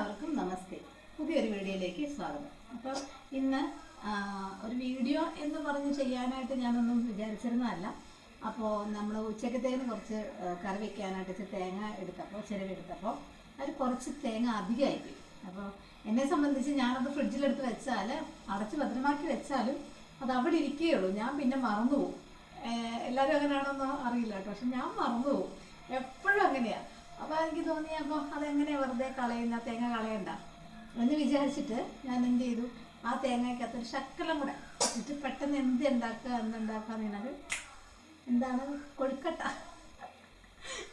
എല്ലാവർക്കും നമസ്തേ. പുതിയൊരു വീഡിയോയിലേക്ക് സ്വാഗതം. അപ്പോൾ ഇന്ന് ഒരു വീഡിയോ എന്ന് പറഞ്ഞ് ചെയ്യാനായിട്ട് ഞാനൊന്നും വിചാരിച്ചിരുന്നതല്ല. അപ്പോൾ നമ്മൾ ഉച്ചക്കത്തേന് കുറച്ച് കറി വെക്കാനായിട്ട് ഇച്ചിരി തേങ്ങ എടുത്തപ്പോൾ ചിലവെടുത്തപ്പോൾ അതിൽ കുറച്ച് തേങ്ങ അധികമായിപ്പോയി അപ്പോൾ എന്നെ സംബന്ധിച്ച് ഞാനത് ഫ്രിഡ്ജിലെടുത്ത് വെച്ചാൽ അടച്ച് ഭദ്രമാക്കി വെച്ചാലും അത് അവിടെ ഇരിക്കുകയുള്ളൂ ഞാൻ പിന്നെ മറന്നു പോകും എല്ലാവരും അങ്ങനെയാണെന്നോ അറിയില്ല കേട്ടോ. പക്ഷെ ഞാൻ മറന്നു പോകും എപ്പോഴും അങ്ങനെയാണ് അപ്പോൾ എനിക്ക് തോന്നി അപ്പോൾ അതെങ്ങനെ വെറുതെ കളയുന്ന? തേങ്ങ കളയണ്ട. എന്ന് വിചാരിച്ചിട്ട് ഞാൻ എന്ത് ചെയ്തു? ആ തേങ്ങയ്ക്കകത്ത് ഒരു ശക്കലം കൂടെ ഇട്ടിട്ട് പെട്ടെന്ന് എന്ത് ഉണ്ടാക്കുക എന്തുണ്ടാക്കുക എന്നുള്ളത് എന്താണ്? കൊഴുക്കട്ട.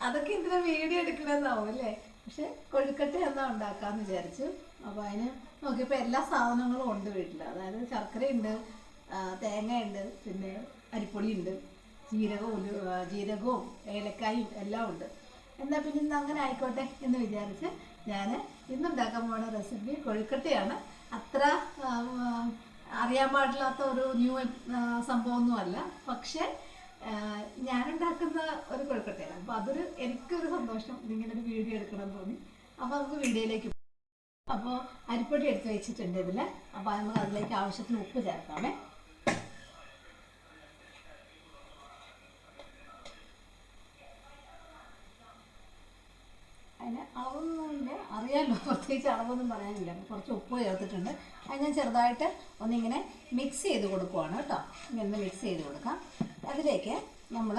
അതൊക്കെ ഇത്ര വീഡിയോ എടുക്കണമെന്നാവും അല്ലേ? പക്ഷെ കൊഴുക്കട്ട എന്നാ ഉണ്ടാക്കാന്ന് വിചാരിച്ചു. അപ്പോൾ അതിന് നോക്കിയപ്പോൾ എല്ലാ സാധനങ്ങളും ഉണ്ട് വീട്ടിൽ അതായത് ശർക്കരയുണ്ട് തേങ്ങയുണ്ട് പിന്നെ അരിപ്പൊടിയുണ്ട് ജീരകവും ജീരകവും ഏലക്കായും എല്ലാം ഉണ്ട്. എന്നാൽ പിന്നെ ഇന്ന് അങ്ങനെ ആയിക്കോട്ടെ എന്ന് വിചാരിച്ച് ഞാൻ ഇന്നുണ്ടാക്കാൻ പോകുന്ന റെസിപ്പി കൊഴുക്കട്ടയാണ് അത്ര അറിയാൻ പാടില്ലാത്ത ഒരു ന്യൂ സംഭവമൊന്നുമല്ല. പക്ഷേ ഞാനുണ്ടാക്കുന്ന ഒരു കൊഴുക്കട്ടയാണ് അപ്പോൾ അതൊരു എനിക്കൊരു സന്തോഷം ഇങ്ങനെ ഒരു വീഡിയോ എടുക്കണം തോന്നി. അപ്പോൾ നമുക്ക് വീഡിയോയിലേക്ക് അപ്പോൾ അരിപ്പൊടി എടുത്ത് വെച്ചിട്ടുണ്ട് ഇതിൽ അപ്പോൾ നമുക്ക് അതിലേക്ക് ആവശ്യത്തിന് ഉപ്പ് ചേർക്കാമേ. പ്രത്യേകിച്ച് അളവൊന്നും പറയാനില്ല. കുറച്ച് ഉപ്പ് ചേർത്തിട്ടുണ്ട്. അത് ഞാൻ ചെറുതായിട്ട് ഒന്നിങ്ങനെ മിക്സ് ചെയ്ത് കൊടുക്കുവാണ് കേട്ടോ. ഇങ്ങനെ മിക്സ് ചെയ്ത് കൊടുക്കാം. അതിലേക്ക് നമ്മൾ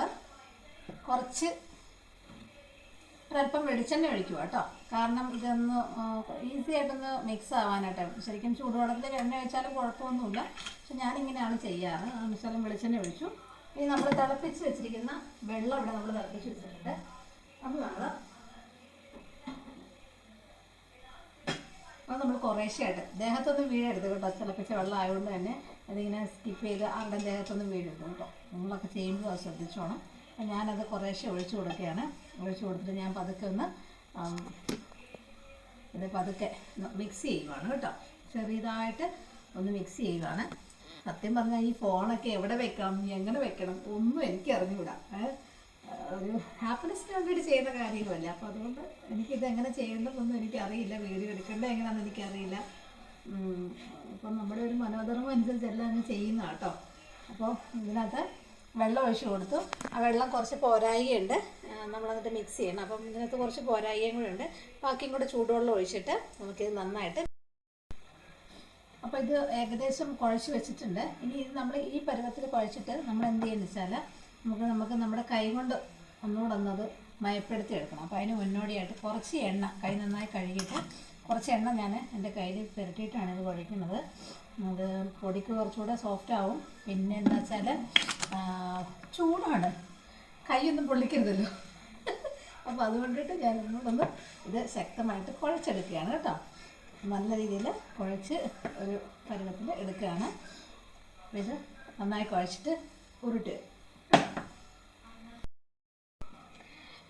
കുറച്ച് ഒരല്പം വെളിച്ചെണ്ണ ഒഴിക്കുക കേട്ടോ. കാരണം ഇതൊന്ന് ഈസി ആയിട്ടൊന്ന് മിക്സ് ആവാനായിട്ട് ശരിക്കും ചൂടുവെള്ളത്തിൽ എണ്ണ ഒഴിച്ചാലും കുഴപ്പമൊന്നുമില്ല. പക്ഷെ ഞാനിങ്ങനെയാണ് ചെയ്യാറ്. മിശ്രം വെളിച്ചെണ്ണ ഒഴിച്ചു. ഇനി നമ്മൾ തിളപ്പിച്ച് വെച്ചിരിക്കുന്ന വെള്ളം ഇവിടെ നമ്മൾ തിളപ്പിച്ച് വെച്ചിട്ടുണ്ട്. അത് നമ്മൾ അത് നമ്മൾ കുറേശ്ശെയായിട്ട്. ദേഹത്തൊന്നും വീഴരുത് കേട്ടോ. തിളപ്പിച്ച വെള്ളം ആയതുകൊണ്ട് തന്നെ അതിങ്ങനെ സ്കിപ്പ് ചെയ്ത് ആരുടെ ദേഹത്തൊന്നും വീഴരുത് കേട്ടോ. നമ്മളൊക്കെ ചെയ്യുമ്പോൾ അത് ശ്രദ്ധിച്ചോണം. അപ്പം ഞാനത് കുറേശ്ശെ ഒഴിച്ചു കൊടുക്കുകയാണ്. ഒഴിച്ചു കൊടുത്തിട്ട് ഞാൻ പതുക്കെ ഒന്ന് ഇത് പതുക്കെ മിക്സ് ചെയ്യുവാണ് കേട്ടോ. ചെറിയതായിട്ട് ഒന്ന് മിക്സ് ചെയ്യുവാണ്. സത്യം പറഞ്ഞാൽ ഈ ഫോണൊക്കെ എവിടെ വെക്കണം? എങ്ങനെ വെക്കണം? ഒന്നും എനിക്ക് അറിഞ്ഞുകൂടാ? ഒരു ഹാപ്പിനെസ് വേണ്ടിയിട്ട് ചെയ്യുന്ന കാര്യമല്ല അപ്പോൾ അതുകൊണ്ട് എനിക്കിത് എങ്ങനെ ചെയ്യേണ്ടതെന്നൊന്നും എനിക്ക് അറിയില്ല വീഡിയോ എടുക്കേണ്ടത് എങ്ങനെയാണെന്ന് എനിക്കറിയില്ല. അപ്പം നമ്മുടെ ഒരു മനോധർമ്മം അനുസരിച്ചെല്ലാം അങ്ങ് ചെയ്യുന്ന കേട്ടോ. അപ്പോൾ ഇതിനകത്ത് വെള്ളം ഒഴിച്ചു കൊടുത്തു. ആ വെള്ളം കുറച്ച് പോരായികയുണ്ട്. നമ്മൾ നമ്മളതിട്ട് മിക്സ് ചെയ്യണം. അപ്പം ഇതിനകത്ത് കുറച്ച് പോരായികയും കൂടെ ഉണ്ട്. ബാക്കിയും കൂടെ ചൂടുവെള്ളം ഒഴിച്ചിട്ട് നമുക്കിത് നന്നായിട്ട് അപ്പോൾ ഇത് ഏകദേശം കുഴച്ച് വെച്ചിട്ടുണ്ട്. ഇനി ഇത് നമ്മൾ ഈ പരുവത്തിൽ കുഴച്ചിട്ട് നമ്മൾ എന്ത് ചെയ്യുന്നത് വെച്ചാൽ നമുക്ക് നമുക്ക് നമ്മുടെ കൈ കൊണ്ട് ഒന്നുകൂടൊന്നത് മയപ്പെടുത്തി എടുക്കണം. അപ്പോൾ അതിന് മുന്നോടിയായിട്ട് കുറച്ച് എണ്ണ കൈ നന്നായി കഴുകിയിട്ട് കുറച്ച് എണ്ണ ഞാൻ എന്റെ കയ്യിൽ പുരട്ടിയിട്ടാണ് ഇത് കുഴയ്ക്കുന്നത് അത് പൊടിക്ക് കുറച്ചുകൂടെ സോഫ്റ്റ് ആവും. പിന്നെ എന്താ വെച്ചാൽ ചൂടാണ്. കൈയൊന്നും പൊള്ളിക്കരുതല്ലോ. അപ്പോൾ അതുകൊണ്ടിട്ട് ഞാൻ ഒന്നുകൂടൊന്ന് ഇത് ശക്തമായിട്ട് കുഴച്ചെടുക്കുകയാണ് കേട്ടോ. നല്ല രീതിയിൽ കുഴച്ച് ഒരു പരുവത്തിൽ എടുക്കുകയാണ്. ഇത് നന്നായി കുഴച്ചിട്ട് ഉരുട്ട്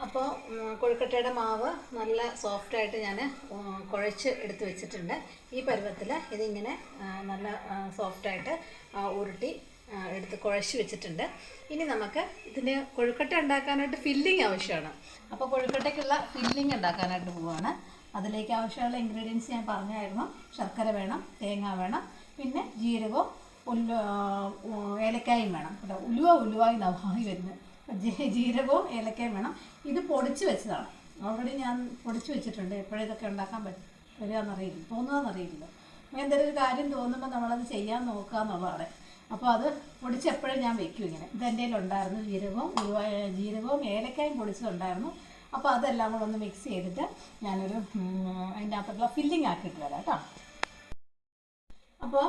അപ്പോൾ കൊഴുക്കട്ടയുടെ മാവ് നല്ല സോഫ്റ്റായിട്ട് ഞാൻ കുഴച്ച് എടുത്ത് വെച്ചിട്ടുണ്ട്. ഈ പരുവത്തിൽ ഇതിങ്ങനെ നല്ല സോഫ്റ്റായിട്ട് ഉരുട്ടി എടുത്ത് കുഴച്ച് വെച്ചിട്ടുണ്ട്. ഇനി നമുക്ക് ഇതിന് കൊഴുക്കട്ട ഉണ്ടാക്കാനായിട്ട് ഫില്ലിംഗ് ആവശ്യമാണ്. അപ്പോൾ കൊഴുക്കട്ടയ്ക്കുള്ള ഫില്ലിംഗ് ഉണ്ടാക്കാനായിട്ട് പോവുകയാണ് അതിലേക്ക് ആവശ്യമുള്ള ഇൻഗ്രീഡിയൻസ് ഞാൻ പറഞ്ഞായിരുന്നു. ശർക്കര വേണം തേങ്ങ വേണം പിന്നെ ജീരകവും ഉല്ല ഏലക്കായും വേണം. ഉലുവ ഉലുവായി നവായി വരുന്നത്. ജീരകവും ഏലക്കയും വേണം. ഇത് പൊടിച്ച് വെച്ചതാണ്. ഓൾറെഡി ഞാൻ പൊടിച്ച് വെച്ചിട്ടുണ്ട്. എപ്പോഴും ഇതൊക്കെ ഉണ്ടാക്കാൻ പറ്റും വരികയെന്നറിയില്ല തോന്നുകയെന്നറിയില്ല എന്തെങ്കിലും ഒരു കാര്യം തോന്നുമ്പോൾ നമ്മളത് ചെയ്യാൻ നോക്കുക എന്നുള്ളതാണ്. അപ്പോൾ അത് പൊടിച്ച് എപ്പോഴും ഞാൻ വെക്കും ഇങ്ങനെ. ഇതെന്റെ ഉണ്ടായിരുന്നു ജീരകവും ജീരകവും ഏലക്കായും പൊടിച്ചതുണ്ടായിരുന്നു. അപ്പോൾ അതെല്ലാം കൂടെ ഒന്ന് മിക്സ് ചെയ്തിട്ട് ഞാനൊരു അതിന്റെ അകത്തുള്ള ഫില്ലിംഗ് ആക്കിയിട്ട് വരാം കേട്ടോ. അപ്പോൾ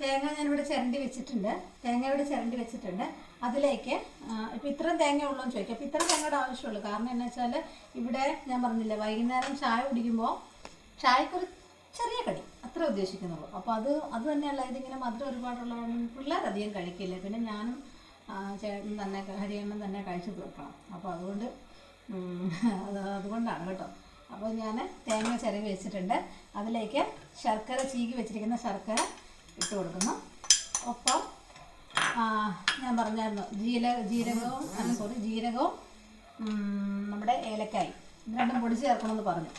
തേങ്ങ ഞാനിവിടെ ചിരണ്ടി വെച്ചിട്ടുണ്ട്. തേങ്ങ ഇവിടെ ചിരണ്ടി വെച്ചിട്ടുണ്ട്. അതിലേക്ക് ഇപ്പം ഇത്രയും തേങ്ങ ഉള്ളൂ എന്ന് ചോദിക്കാം. അപ്പം ഇത്രയും തേങ്ങയുടെ ആവശ്യമുള്ളൂ. കാരണം എന്താ വെച്ചാൽ ഇവിടെ ഞാൻ പറഞ്ഞില്ല വൈകുന്നേരം ചായ കുടിക്കുമ്പോൾ ചായക്കൊരു ചെറിയ കടി അത്ര ഉദ്ദേശിക്കുന്നുള്ളൂ. അപ്പോൾ അത് അത് തന്നെയല്ല ഇതിങ്ങനെ മധുരം ഒരുപാടുള്ള പിള്ളേരധികം കഴിക്കില്ല? പിന്നെ ഞാനും ചേട്ടൻ തന്നെ ഹരിയണ്ണൻ തന്നെ കഴിച്ചു തീർക്കണം. അപ്പോൾ അതുകൊണ്ട് അത് അതുകൊണ്ടാണ് കേട്ടോ. അപ്പോൾ ഞാൻ തേങ്ങ ചിരവി വെച്ചിട്ടുണ്ട്. അതിലേക്ക് ശർക്കര ചീകി വെച്ചിരിക്കുന്ന ശർക്കര ഇട്ട് കൊടുക്കുന്നു. ഒപ്പം ഞാൻ പറഞ്ഞായിരുന്നു ജീല ജീരകവും അല്ല സോറി ജീരകവും നമ്മുടെ ഏലക്കായി ഇത് രണ്ടും പൊടി ചേർക്കണമെന്ന് പറഞ്ഞു.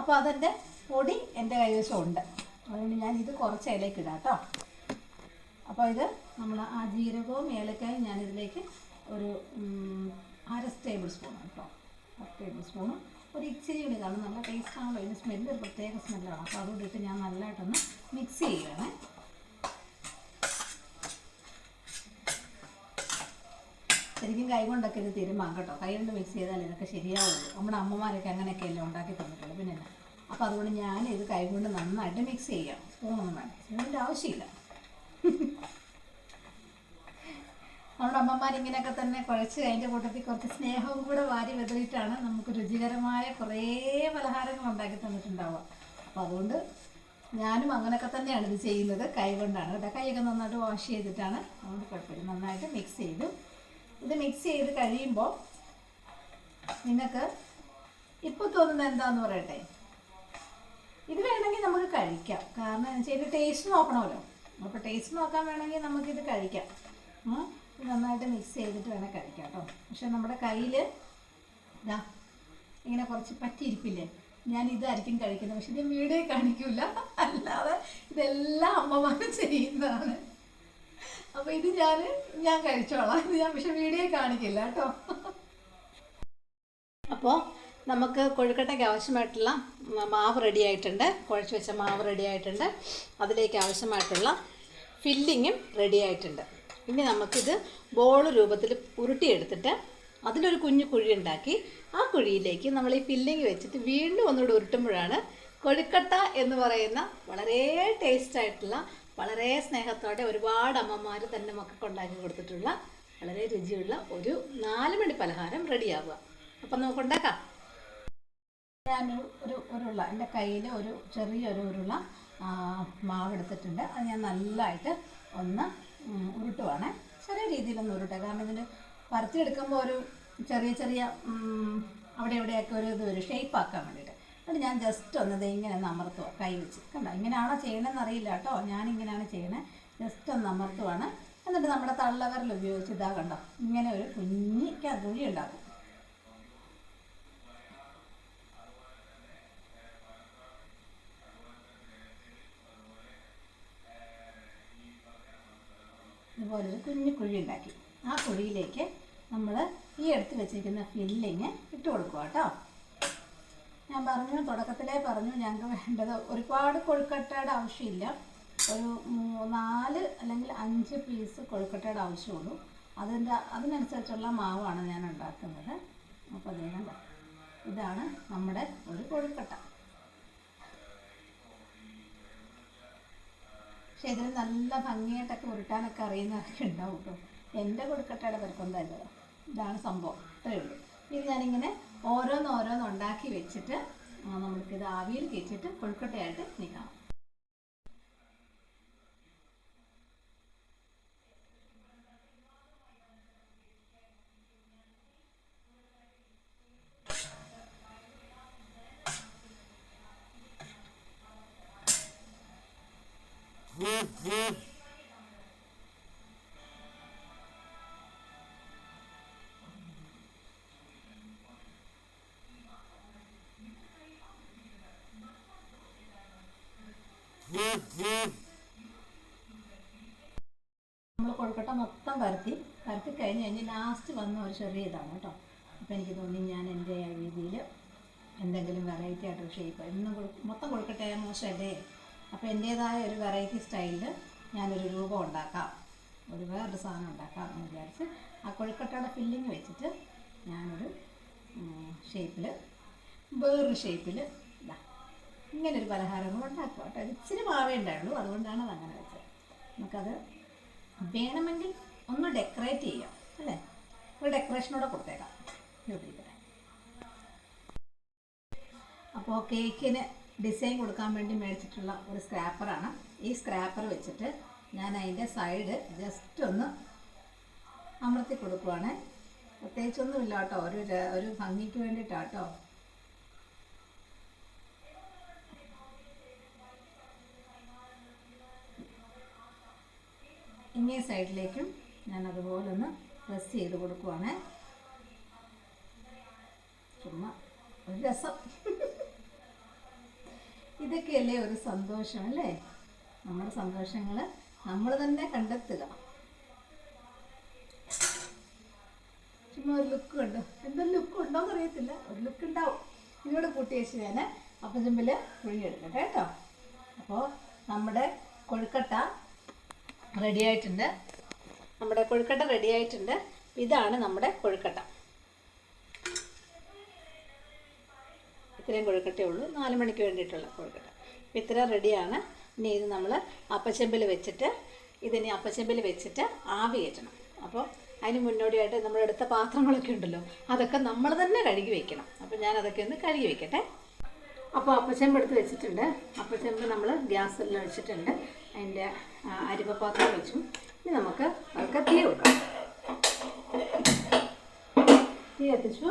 അപ്പോൾ അതിന്റെ പൊടി എന്റെ കൈവശം ഉണ്ട്. അതുകൊണ്ട് ഞാൻ ഇത് കുറച്ച് ഇലയ്ക്ക് ഇടാം കേട്ടോ. അപ്പോൾ ഇത് നമ്മൾ ആ ജീരകവും ഏലക്കായും ഞാനിതിലേക്ക് ഒരു അര ടേബിൾ സ്പൂൺ കേട്ടോ. അര ടേബിൾ സ്പൂണും ഒരു ഇച്ചിരി കൂടി കാരണം നല്ല ടേസ്റ്റ് ആണല്ലോ. ഇതിന് സ്മെല്ല് ഒരു പ്രത്യേക സ്മെല്ലാണ് അപ്പോൾ അതുകൊണ്ടിട്ട് ഞാൻ നല്ലതായിട്ടൊന്ന് മിക്സ് ചെയ്യണേ ശരിക്കും കൈ കൊണ്ടൊക്കെ ഇത് തിരുമ്പാം കേട്ടോ. കൈ കൊണ്ട് മിക്സ് ചെയ്താൽ ഇതൊക്കെ ശരിയാവുള്ളൂ. നമ്മുടെ അമ്മമാരൊക്കെ അങ്ങനെയൊക്കെയല്ലേ ഉണ്ടാക്കി തന്നിട്ടുള്ളൂ പിന്നെ അപ്പോൾ അതുകൊണ്ട് ഞാൻ ഇത് കൈ കൊണ്ട് നന്നായിട്ട് മിക്സ് ചെയ്യാം. സ്പൂണൊന്നും വേണ്ട. സ്പൂണിന്റെ ആവശ്യമില്ല. നമ്മുടെ അമ്മമാർ ഇങ്ങനെയൊക്കെ തന്നെ കുഴച്ച് അതിന്റെ കൂട്ടത്തിൽ കുറച്ച് സ്നേഹവും കൂടെ വാരി വിതറിയിട്ടാണ് നമുക്ക് രുചികരമായ കുറേ പലഹാരങ്ങൾ ഉണ്ടാക്കി തന്നിട്ടുണ്ടാവുക. അപ്പോൾ അതുകൊണ്ട് ഞാനും അങ്ങനെയൊക്കെ തന്നെയാണ് ഇത് ചെയ്യുന്നത് കൈ കൊണ്ടാണ്. കേട്ടോ കൈയൊക്കെ നന്നായിട്ട് വാഷ് ചെയ്തിട്ടാണ് അതുകൊണ്ട് കുഴപ്പമില്ല. നന്നായിട്ട് മിക്സ് ചെയ്തു. ഇത് മിക്സ് ചെയ്ത് കഴിയുമ്പോൾ നിങ്ങൾക്ക് ഇപ്പോൾ തോന്നുന്നത് എന്താന്ന് പറയട്ടെ? ഇത് വേണമെങ്കിൽ നമുക്ക് കഴിക്കാം. കാരണം എന്ന് വെച്ചാൽ ടേസ്റ്റ് നോക്കണമല്ലോ. അപ്പോൾ ടേസ്റ്റ് നോക്കാൻ വേണമെങ്കിൽ നമുക്കിത് കഴിക്കാം. നന്നായിട്ട് മിക്സ് ചെയ്തിട്ട് വേണേൽ കഴിക്കാം കേട്ടോ പക്ഷെ നമ്മുടെ കയ്യിൽ ഇതാ ഇങ്ങനെ കുറച്ച് പറ്റിയിരിപ്പില്ലേ? ഞാൻ ഇതായിരിക്കും കഴിക്കുന്നത്. പക്ഷെ ഇത് വീഡിയോ കാണിക്കില്ല അല്ലാതെ ഇതെല്ലാം അമ്മമാരും ചെയ്യുന്നതാണ്. അപ്പോൾ ഇത് ഞാൻ ഞാൻ കഴിച്ചോളാം. ഇത് ഞാൻ പക്ഷെ വീഡിയോ കാണിക്കില്ല കേട്ടോ. അപ്പോൾ നമുക്ക് കൊഴുക്കട്ടയ്ക്ക് ആവശ്യമായിട്ടുള്ള മാവ് റെഡി ആയിട്ടുണ്ട്. കുഴച്ച് വെച്ച മാവ് റെഡി ആയിട്ടുണ്ട്. അതിലേക്ക് ആവശ്യമായിട്ടുള്ള ഫില്ലിങ്ങും റെഡി ആയിട്ടുണ്ട്. ഇനി നമുക്കിത് ബോൾ രൂപത്തിൽ ഉരുട്ടിയെടുത്തിട്ട് അതിലൊരു കുഞ്ഞു കുഴി ഉണ്ടാക്കി ആ കുഴിയിലേക്ക് നമ്മൾ ഈ ഫില്ലിങ് വെച്ചിട്ട് വീണ്ടും ഒന്നുകൂടി ഉരുട്ടുമ്പോഴാണ് കൊഴുക്കട്ട എന്ന് പറയുന്ന വളരെ ടേസ്റ്റ് ആയിട്ടുള്ള വളരെ സ്നേഹത്തോടെ ഒരുപാട് അമ്മമാർ തന്നെ മക്കൾക്ക് ഉണ്ടാക്കി കൊടുത്തിട്ടുള്ള വളരെ രുചിയുള്ള ഒരു നാല് മണി പലഹാരം റെഡിയാവുക. അപ്പം നമുക്ക് ഉണ്ടാക്കാം. ഞാനൊരു ഒരു ഉരുള എന്റെ കയ്യിൽ ഒരു ചെറിയൊരു ഉരുള മാവെടുത്തിട്ടുണ്ട്. അത് ഞാൻ നല്ലതായിട്ട് ഒന്ന് ഉരുട്ടുവാണ്. ചെറിയ രീതിയിലൊന്ന് ഉരുട്ടെ. കാരണം ഇതിന്റെ പരത്തിയെടുക്കുമ്പോൾ ഒരു ചെറിയ ചെറിയ അവിടെ ഇവിടെയൊക്കെ ഒരു ഇത് ഒരു ഷേപ്പ് ആക്കാൻ വേണ്ടിയിട്ട് എന്നിട്ട് ഞാൻ ജസ്റ്റ് ഒന്ന് ഇങ്ങനെ ഒന്ന് അമർത്തുക കൈ വെച്ച്. കണ്ടോ? ഇങ്ങനെയാണോ ചെയ്യണമെന്ന് അറിയില്ല കേട്ടോ. ഞാനിങ്ങനെയാണ് ചെയ്യണേ. ജസ്റ്റ് ഒന്ന് അമർത്തുവാണ് എന്നിട്ട് നമ്മുടെ തള്ളവരൽ ഉപയോഗിച്ച് ഇതാ കണ്ടോ? ഇങ്ങനെ ഒരു കുഞ്ഞി കുഴി ഉണ്ടാക്കും. ഇതുപോലെ ഒരു കുഞ്ഞു കുഴി ഉണ്ടാക്കി. ആ കുഴിയിലേക്ക് നമ്മൾ ഈ എടുത്ത് വെച്ചിരിക്കുന്ന ഫില്ലിങ് ഇട്ട് കൊടുക്കുക കേട്ടോ. ഞാൻ പറഞ്ഞു തുടക്കത്തിലേ പറഞ്ഞു ഞങ്ങൾക്ക് വേണ്ടത് ഒരുപാട് കൊഴുക്കട്ടയുടെ ആവശ്യമില്ല. ഒരു നാല് അല്ലെങ്കിൽ അഞ്ച് പീസ് കൊഴുക്കട്ടയുടെ ആവശ്യമുള്ളൂ. അതിന്റെ അതിനനുസരിച്ചുള്ള മാവാണ് ഞാൻ ഉണ്ടാക്കുന്നത്. അപ്പോൾ അതേ ഇതാണ് നമ്മുടെ ഒരു കൊഴുക്കട്ട പക്ഷെ ഇതിന് നല്ല ഭംഗിയായിട്ടൊക്കെ ഉരുട്ടാനൊക്കെ അറിയുന്നവരൊക്കെ ഉണ്ടാവും കേട്ടോ. എന്റെ കൊടുക്കട്ടയുടെ പരിപ്പം ഇതാണ് സംഭവം. ഇത്രയേ ഉള്ളൂ. ഇത് ഞാനിങ്ങനെ ഓരോന്ന് ഓരോന്ന് ഉണ്ടാക്കി വെച്ചിട്ട് നമുക്കിത് ആവിയിൽ കയറ്റിയിട്ട് കൊഴുക്കട്ടയായിട്ട് നീക്കണം നമ്മൾ കൊഴുക്കട്ട മൊത്തം പരത്തി പരത്തി കഴിഞ്ഞ് കഴിഞ്ഞ് ലാസ്റ്റ് വന്ന ഒരു ചെറിയ ഇതാണ് കേട്ടോ. അപ്പോൾ എനിക്ക് തോന്നി ഞാൻ എന്റെ രീതിയിൽ എന്തെങ്കിലും വെറൈറ്റി ആയിട്ടൊരു ഷേപ്പ് എന്നും മൊത്തം കൊഴുക്കട്ട മോശമല്ലേ? അപ്പോൾ എന്റേതായ ഒരു വെറൈറ്റി സ്റ്റൈലിൽ ഞാനൊരു രൂപം ഉണ്ടാക്കാം. ഒരു വേറൊരു സാധനം ഉണ്ടാക്കാം എന്ന് വിചാരിച്ച് ആ കൊഴുക്കട്ടയുടെ ഫില്ലിങ് വെച്ചിട്ട് ഞാനൊരു ഷേപ്പിൽ വേറൊരു ഷേപ്പിൽ ഇതാ ഇങ്ങനെ ഒരു പലഹാരങ്ങൾ ഉണ്ടാക്കുക കേട്ടോ ഇച്ചിരി മാവേ ഉണ്ടായുള്ളൂ. അതുകൊണ്ടാണ് അത് അങ്ങനെ വെച്ചത്. നമുക്കത് വേണമെങ്കിൽ ഒന്ന് ഡെക്കറേറ്റ് ചെയ്യാം അല്ലേ? ഒരു ഡെക്കറേഷനോടെ കൊടുത്തേക്കാം. ഇരിക്കട്ടെ. അപ്പോൾ കേക്കിന് ഡിസൈൻ കൊടുക്കാൻ വേണ്ടി മേടിച്ചിട്ടുള്ള ഒരു സ്ക്രാപ്പറാണ്. ഈ സ്ക്രാപ്പർ വെച്ചിട്ട് ഞാൻ അതിന്റെ സൈഡ് ജസ്റ്റ് ഒന്ന് അമർത്തി കൊടുക്കുവാണ്. പ്രത്യേകിച്ചൊന്നുമില്ല കേട്ടോ. ഒരു ഒരു ഭംഗിക്ക് വേണ്ടിയിട്ടാണ് ഇങ്ങേ സൈഡിലേക്കും ഞാൻ അതുപോലെ ഒന്ന് പ്രസ് ചെയ്ത് കൊടുക്കുവാണ്. ചുമ്മാ ഒരു രസം. ഇതൊക്കെയല്ലേ ഒരു സന്തോഷം അല്ലേ? നമ്മുടെ സന്തോഷങ്ങൾ നമ്മൾ തന്നെ കണ്ടെത്തുക ചുമ്മാ ഒരു ലുക്ക് ഉണ്ട് എന്തൊരു ലുക്ക് ഉണ്ടോ എന്നറിയത്തില്ല ഒരു ലുക്ക് ഉണ്ടാവും. ഇതിനോട് കൂട്ടി വെച്ച് ഞാൻ അപ്പം ചെമ്പിൽ കേട്ടോ. അപ്പോൾ നമ്മുടെ കൊഴുക്കട്ട റെഡി ആയിട്ടുണ്ട് നമ്മുടെ കൊഴുക്കട്ട റെഡി ആയിട്ടുണ്ട് ഇതാണ് നമ്മുടെ കൊഴുക്കട്ട. ഇത്രയും കൊഴുക്കട്ടേ ഉള്ളൂ. നാല് മണിക്ക് വേണ്ടിയിട്ടുള്ള കൊഴുക്കട്ട. ഇത്ര റെഡിയാണ്. ഇനി ഇത് നമ്മൾ അപ്പച്ചെമ്പിൽ വെച്ചിട്ട് ഇതിനി അപ്പച്ചെമ്പിൽ വെച്ചിട്ട് ആവി കയറ്റണം. അപ്പോൾ അതിന് മുന്നോടിയായിട്ട് നമ്മളെടുത്ത പാത്രങ്ങളൊക്കെ ഉണ്ടല്ലോ അതൊക്കെ നമ്മൾ തന്നെ കഴുകി വെക്കണം. അപ്പോൾ ഞാൻ അതൊക്കെ ഒന്ന് കഴുകി വെക്കട്ടെ. അപ്പോൾ അപ്പച്ചെമ്പ് എടുത്ത് വെച്ചിട്ടുണ്ട്. അപ്പച്ചെമ്പ് നമ്മൾ ഗ്യാസിൽ വെച്ചിട്ടുണ്ട് അതിന്റെ അരിപ്പപാത്രം വെച്ചു ഇനി നമുക്ക് അതൊക്കെ തീ വെക്കാം. തീ കത്തിച്ചു.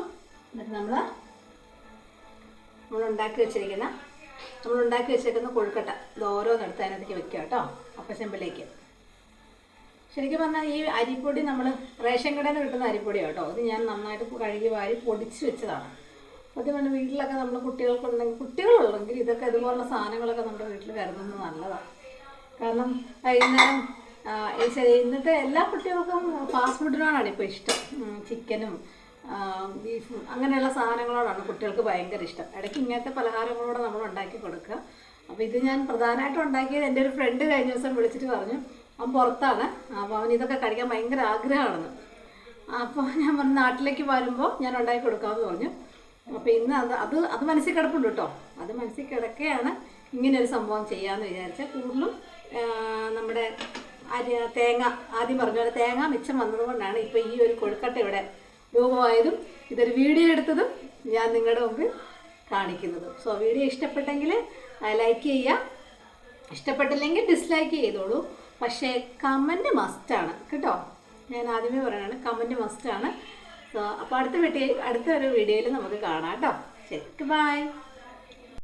എന്നിട്ട് നമ്മൾ നമ്മളുണ്ടാക്കി വെച്ചിരിക്കുന്ന നമ്മളുണ്ടാക്കി വെച്ചേക്കുന്ന കൊഴുക്കട്ട ഇത് ഓരോന്നെടുത്ത് അതിനകത്തേക്ക് വെക്കുക കേട്ടോ അപ്പച്ചെമ്പിലേക്ക് ശരിക്കും പറഞ്ഞാൽ ഈ അരിപ്പൊടി നമ്മൾ റേഷൻ കടയിൽ നിന്ന് കിട്ടുന്ന അരിപ്പൊടിയാണ് കേട്ടോ. അത് ഞാൻ നന്നായിട്ട് കഴുകി വാരി പൊടിച്ച് വെച്ചതാണ്. പിന്നെ വീട്ടിലൊക്കെ നമ്മൾ കുട്ടികൾക്കുണ്ടെങ്കിൽ കുട്ടികളുണ്ടെങ്കിൽ ഇതൊക്കെ ഇതുപോലുള്ള സാധനങ്ങളൊക്കെ നമ്മുടെ വീട്ടിൽ കരുതുന്നത് നല്ലതാണ് കാരണം വൈകുന്നേരം ഇന്നത്തെ എല്ലാ കുട്ടികൾക്കും ഫാസ്റ്റ് ഫുഡിനോടാണ് ഇപ്പോൾ ഇഷ്ടം. ചിക്കനും ബീഫും അങ്ങനെയുള്ള സാധനങ്ങളോടാണ് കുട്ടികൾക്ക് ഭയങ്കര ഇഷ്ടം. ഇടയ്ക്ക് ഇങ്ങനത്തെ പലഹാരങ്ങളോട് നമ്മൾ ഉണ്ടാക്കി കൊടുക്കുക. അപ്പോൾ ഇത് ഞാൻ പ്രധാനമായിട്ടും ഉണ്ടാക്കിയത് എന്റെ ഒരു ഫ്രണ്ട് കഴിഞ്ഞ ദിവസം വിളിച്ചിട്ട് പറഞ്ഞു അവൻ പുറത്താണ്. അപ്പോൾ അവൻ ഇതൊക്കെ കഴിക്കാൻ ഭയങ്കര ആഗ്രഹമാണെന്ന്. അപ്പോൾ ഞാൻ പറഞ്ഞു നാട്ടിലേക്ക് വരുമ്പോൾ ഞാൻ ഉണ്ടാക്കി കൊടുക്കാമെന്ന് പറഞ്ഞു. അപ്പോൾ ഇന്ന് അത് അത് അത് മനസ്സിൽ കിടപ്പുണ്ട് കേട്ടോ. അത് മനസ്സിൽ കിടക്കുകയാണ് ഇങ്ങനെ ഒരു സംഭവം ചെയ്യാമെന്ന് വിചാരിച്ചാൽ കൂടുതലും നമ്മുടെ അരി തേങ്ങ ആദ്യം പറഞ്ഞ പോലെ തേങ്ങ മിച്ചം വന്നതുകൊണ്ടാണ് ഇപ്പോൾ ഈ ഒരു കൊഴുക്കട്ട ഇവിടെ രൂപമായതും ഇതൊരു വീഡിയോ എടുത്തതും ഞാൻ നിങ്ങളുടെ മുമ്പിൽ കാണിക്കുന്നതും. സോ വീഡിയോ ഇഷ്ടപ്പെട്ടെങ്കിൽ ലൈക്ക് ചെയ്യുക. ഇഷ്ടപ്പെട്ടില്ലെങ്കിൽ ഡിസ്ലൈക്ക് ചെയ്തോളൂ. പക്ഷേ കമന്റ് മസ്റ്റാണ് കേട്ടോ? ഞാൻ ആദ്യമേ പറയണതാണ് കമന്റ് മസ്റ്റാണ് സോ അപ്പോൾ അടുത്ത വീട്ടിൽ അടുത്ത ഒരു വീഡിയോയിൽ നമുക്ക് കാണാം കേട്ടോ. ശരി ബൈ